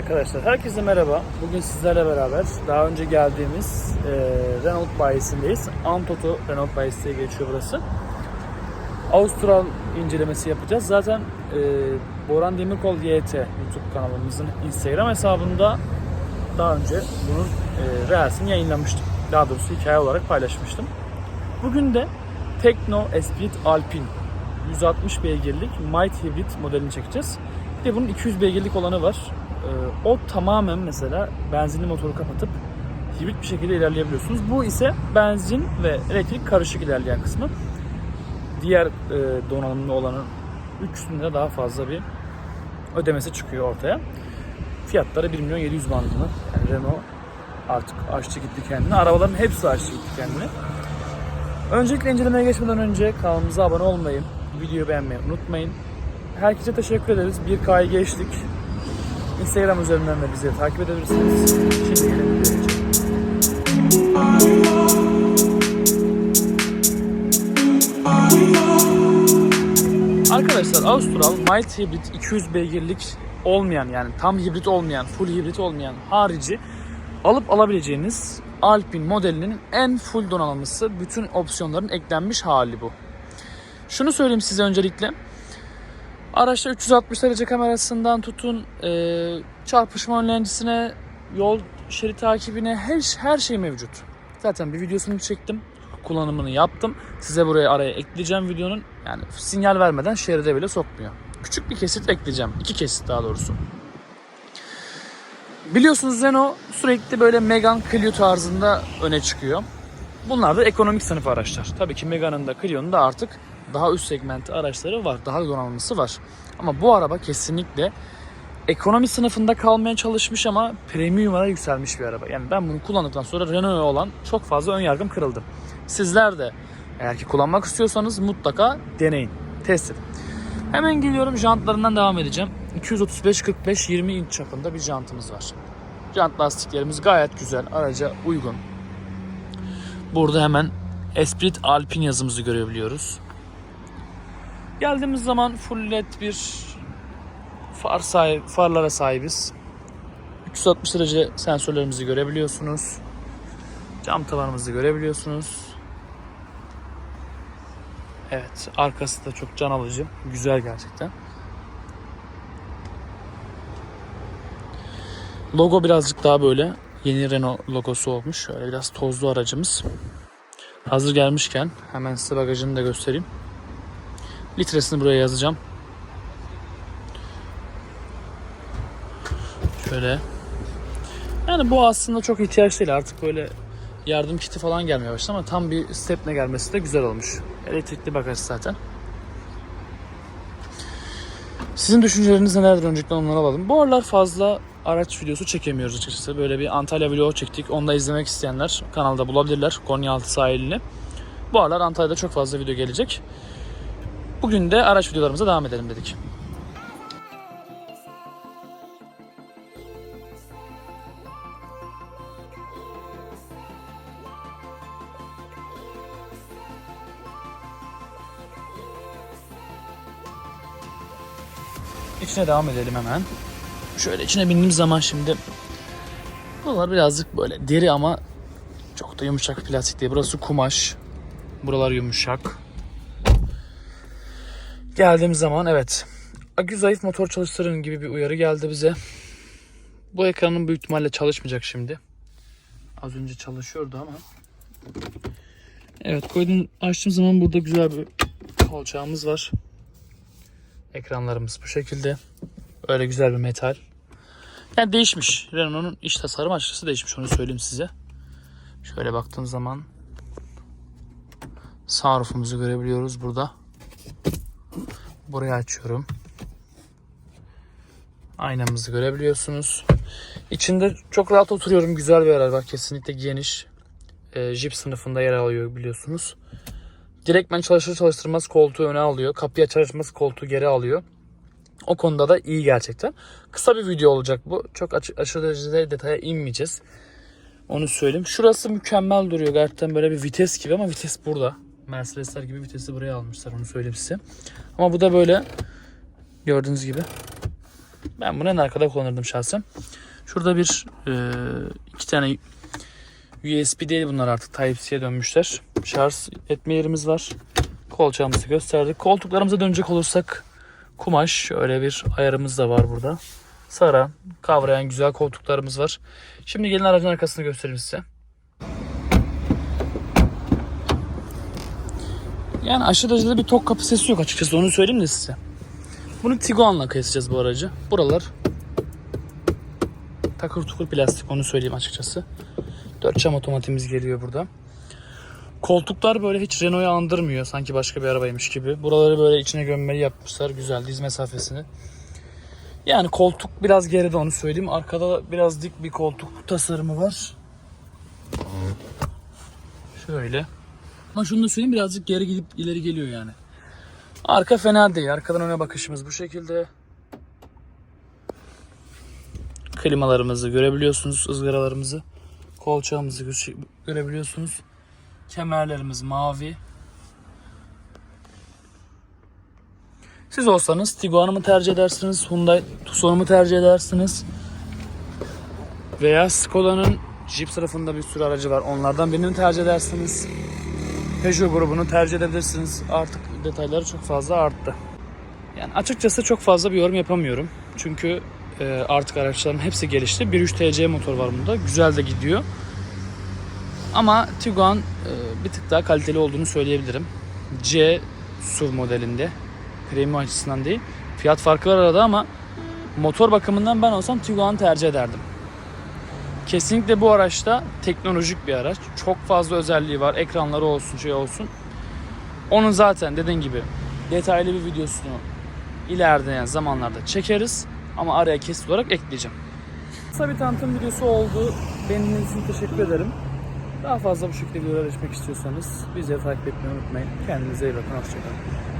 Arkadaşlar herkese merhaba. Bugün sizlerle beraber daha önce geldiğimiz e, Renault bayisindeyiz. Antoto Renault bayisi diye geçiyor burası. Avustral incelemesi yapacağız. Zaten e, Boran Demirkol YT YouTube kanalımızın Instagram hesabında daha önce bunun e, reelsini yayınlamıştım. Daha doğrusu hikaye olarak paylaşmıştım. Bugün de Tekno Esprit Alpine 160 beygirlik Might Hybrid modelini çekeceğiz. Bir de bunun 200 beygirlik olanı var. Ee, o tamamen mesela benzinli motoru kapatıp hibrit bir şekilde ilerleyebiliyorsunuz. Bu ise benzin ve elektrik karışık ilerleyen kısmı. Diğer e, donanımlı olanın 3 lira daha fazla bir ödemesi çıkıyor ortaya. Fiyatları 1 milyon 700 bandını. Yani Renault artık açtı gitti kendini. Arabaların hepsi açtı gitti kendini. Öncelikle incelemeye geçmeden önce kanalımıza abone olmayı, videoyu beğenmeyi unutmayın. Herkese teşekkür ederiz. 1K'yı geçtik. Instagram üzerinden de bizi takip edebilirsiniz. Şimdi gelin videoya. Arkadaşlar Austral Mild Hybrid 200 beygirlik olmayan yani tam hibrit olmayan, full hibrit olmayan harici alıp alabileceğiniz Alpine modelinin en full donanımlısı. Bütün opsiyonların eklenmiş hali bu. Şunu söyleyeyim size öncelikle. Araçta 360 derece kamerasından tutun e, çarpışma önleyicisine, yol şerit takibine her, her şey mevcut. Zaten bir videosunu çektim. Kullanımını yaptım. Size buraya araya ekleyeceğim videonun. Yani sinyal vermeden şeride bile sokmuyor. Küçük bir kesit ekleyeceğim. iki kesit daha doğrusu. Biliyorsunuz Renault sürekli böyle Megane Clio tarzında öne çıkıyor. Bunlar da ekonomik sınıf araçlar. Tabii ki Megane'ın da Clio'nun da artık daha üst segment araçları var. Daha donanımlısı var. Ama bu araba kesinlikle ekonomi sınıfında kalmaya çalışmış ama premium'a yükselmiş bir araba. Yani ben bunu kullandıktan sonra Renault'a olan çok fazla ön yargım kırıldı. Sizler de eğer ki kullanmak istiyorsanız mutlaka deneyin. Test edin. Hemen geliyorum jantlarından devam edeceğim. 235-45-20 inç çapında bir jantımız var. Jant lastiklerimiz gayet güzel. Araca uygun. Burada hemen Esprit Alpine yazımızı görebiliyoruz. Geldiğimiz zaman full led bir far sahip, farlara sahibiz. 360 derece sensörlerimizi görebiliyorsunuz. Cam tavanımızı görebiliyorsunuz. Evet, arkası da çok can alıcı. Güzel gerçekten. Logo birazcık daha böyle yeni Renault logosu olmuş. Şöyle biraz tozlu aracımız. Hazır gelmişken hemen size bagajını da göstereyim. Litresini buraya yazacağım. Şöyle. Yani bu aslında çok ihtiyaç değil artık böyle yardım kiti falan gelmeye başladı ama tam bir stepne gelmesi de güzel olmuş. Elektrikli bagaj zaten. Sizin düşünceleriniz nelerdir öncelikle onları alalım. Bu aralar fazla araç videosu çekemiyoruz açıkçası. Böyle bir Antalya vlogu çektik. Onu da izlemek isteyenler kanalda bulabilirler. Konyaaltı sahilini. Bu aralar Antalya'da çok fazla video gelecek. Bugün de araç videolarımıza devam edelim dedik. İçine devam edelim hemen. Şöyle içine bindiğimiz zaman şimdi buralar birazcık böyle deri ama çok da yumuşak plastik değil. Burası kumaş. Buralar yumuşak. Geldiğimiz zaman evet. Akü zayıf motor çalıştırın gibi bir uyarı geldi bize. Bu ekranın büyük ihtimalle çalışmayacak şimdi. Az önce çalışıyordu ama. Evet koydum açtığım zaman burada güzel bir kolçağımız var. Ekranlarımız bu şekilde. Öyle güzel bir metal. Yani değişmiş. Renault'un iç tasarımı açıkçası değişmiş onu söyleyeyim size. Şöyle baktığım zaman sunroofumuzu görebiliyoruz burada. Burayı açıyorum. Aynamızı görebiliyorsunuz. İçinde çok rahat oturuyorum. Güzel bir araba. Kesinlikle geniş. E, Jeep sınıfında yer alıyor biliyorsunuz. Direktmen çalışır çalıştırmaz koltuğu öne alıyor. Kapıyı açar açmaz koltuğu geri alıyor. O konuda da iyi gerçekten. Kısa bir video olacak bu. Çok açı, aşırı derecede detaya inmeyeceğiz. Onu söyleyeyim. Şurası mükemmel duruyor. Gerçekten böyle bir vites gibi ama vites burada. Mercedesler gibi vitesi buraya almışlar onu söyleyeyim size. Ama bu da böyle gördüğünüz gibi Ben bunu en arkada kullanırdım şahsen. Şurada bir e, iki tane USB değil bunlar artık Type-C'ye dönmüşler. Şarj etme yerimiz var. Kolçağımızı gösterdik. Koltuklarımıza dönecek olursak kumaş şöyle bir ayarımız da var burada. Saran, kavrayan güzel koltuklarımız var. Şimdi gelin aracın arkasını göstereyim size. Yani aşırı derecede bir tok kapı sesi yok açıkçası onu söyleyeyim de size. Bunu Tiguan'la kıyaslayacağız bu aracı. Buralar takır tukur plastik onu söyleyeyim açıkçası. 4 cam otomatimiz geliyor burada. Koltuklar böyle hiç Renault'u andırmıyor sanki başka bir arabaymış gibi. Buraları böyle içine gömmeli yapmışlar güzel diz mesafesini. Yani koltuk biraz geride onu söyleyeyim. Arkada biraz dik bir koltuk tasarımı var. Şöyle. Ama şunu da söyleyeyim birazcık geri gidip ileri geliyor yani. Arka fena değil. Arkadan öne bakışımız bu şekilde. Klimalarımızı görebiliyorsunuz, ızgaralarımızı. Kolçağımızı gö- görebiliyorsunuz. Kemerlerimiz mavi. Siz olsanız Tiguan'ı mı tercih edersiniz? Hyundai Tucson'u mu tercih edersiniz? Veya Skoda'nın Jeep tarafında bir sürü aracı var. Onlardan birini mi tercih edersiniz? Peugeot grubunu tercih edebilirsiniz. Artık detayları çok fazla arttı. Yani açıkçası çok fazla bir yorum yapamıyorum. Çünkü e, artık araçların hepsi gelişti. 1.3 TC motor var bunda. Güzel de gidiyor. Ama Tiguan e, bir tık daha kaliteli olduğunu söyleyebilirim. C SUV modelinde. Premium açısından değil. Fiyat farkı var arada ama motor bakımından ben olsam Tiguan'ı tercih ederdim. Kesinlikle bu araçta teknolojik bir araç. Çok fazla özelliği var. Ekranları olsun, şey olsun. Onun zaten dediğin gibi detaylı bir videosunu ilerleyen zamanlarda çekeriz. Ama araya kesit olarak ekleyeceğim. Kısa bir tanıtım videosu oldu. Beğendiğiniz için teşekkür ederim. Daha fazla bu şekilde videolar geçmek istiyorsanız bizleri takip etmeyi unutmayın. Kendinize iyi bakın. Hoşçakalın.